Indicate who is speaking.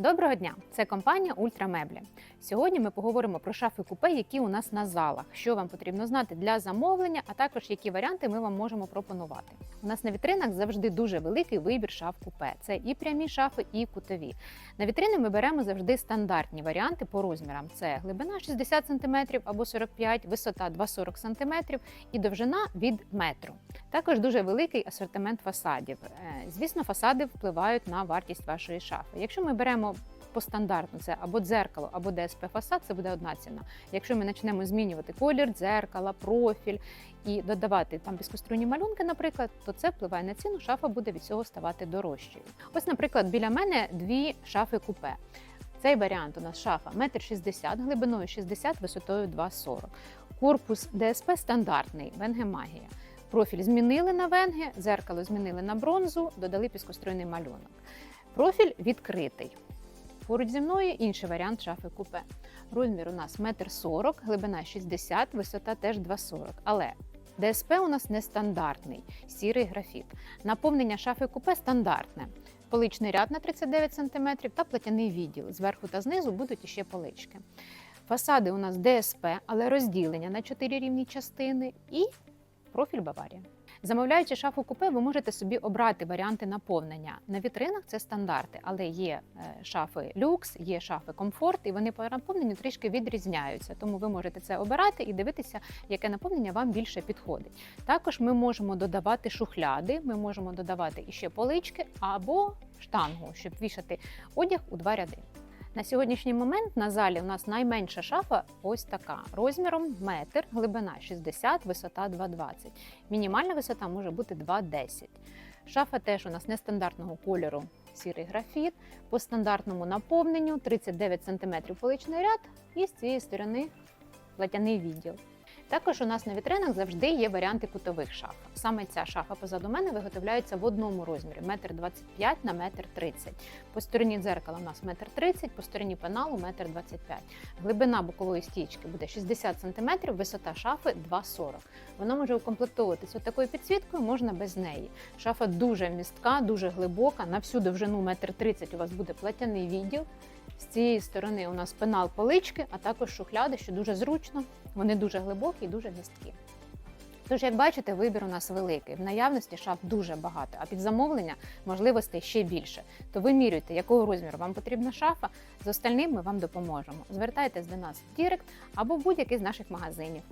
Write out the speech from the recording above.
Speaker 1: Доброго дня! Це компанія Ультрамеблі. Сьогодні ми поговоримо про шафи купе, які у нас на залах, що вам потрібно знати для замовлення, а також які варіанти ми вам можемо пропонувати. У нас на вітринах завжди дуже великий вибір шаф купе. Це і прямі шафи, і кутові. На вітрини ми беремо завжди стандартні варіанти по розмірам: це глибина 60 см або 45 висота 2,40 см і довжина від метру. Також дуже великий асортимент фасадів. Е, Звісно, фасади впливають на вартість вашої шафи. Якщо ми беремо по стандарту, це або дзеркало, або ДСП фасад, це буде одна ціна. Якщо ми почнемо змінювати колір дзеркала, профіль і додавати там безкоштовні малюнки, наприклад, то це впливає на ціну. Шафа буде від цього ставати дорожчою. Ось, наприклад, біля мене дві шафи купе. Цей варіант у нас шафа 1,60 м, глибиною 60, висотою 2,40 Корпус ДСП стандартний, Венге Магія. Профіль змінили на венги, дзеркало змінили на бронзу, додали піскоструйний малюнок. Профіль відкритий. Поруч зі мною інший варіант шафи купе. Розмір у нас 1,40 м, глибина 60, висота теж 2,40 Але ДСП у нас нестандартний, сірий графіт. Наповнення шафи купе стандартне. Поличний ряд на 39 см та платяний відділ. Зверху та знизу будуть іще полички. Фасади у нас ДСП, але розділення на 4 рівні частини і профіль Баварія. Замовляючи шафу купе, ви можете собі обрати варіанти наповнення. На вітринах це стандарти, але є е, шафи люкс, є шафи комфорт, і вони по наповненню трішки відрізняються. Тому ви можете це обирати і дивитися, яке наповнення вам більше підходить. Також ми можемо додавати шухляди, ми можемо додавати іще полички або штангу, щоб вішати одяг у два ряди. На сьогоднішній момент на залі у нас найменша шафа ось така розміром метр, глибина 60, висота 2,20. Мінімальна висота може бути 2,10. Шафа теж у нас нестандартного кольору сірий графіт, по стандартному наповненню 39 см поличний ряд і з цієї сторони платяний відділ. Також у нас на вітринах завжди є варіанти кутових шаф. Саме ця шафа позаду мене виготовляється в одному розмірі 1,25 на 1,30 По стороні дзеркала у нас 1,30 по стороні пеналу 1,25 Глибина бокової стічки буде 60 см, висота шафи 2,40 Вона може укомплектовуватися такою підсвіткою, можна без неї. Шафа дуже містка, дуже глибока. На всю довжину 1,30 м у вас буде платяний відділ. З цієї сторони у нас пенал полички, а також шухляди, що дуже зручно. Вони дуже глибокі і дуже місткі. Тож, як бачите, вибір у нас великий. В наявності шаф дуже багато, а під замовлення можливостей ще більше. То вимірюйте, якого розміру вам потрібна шафа. З остальним ми вам допоможемо. Звертайтесь до нас в Дірект або будь-який з наших магазинів.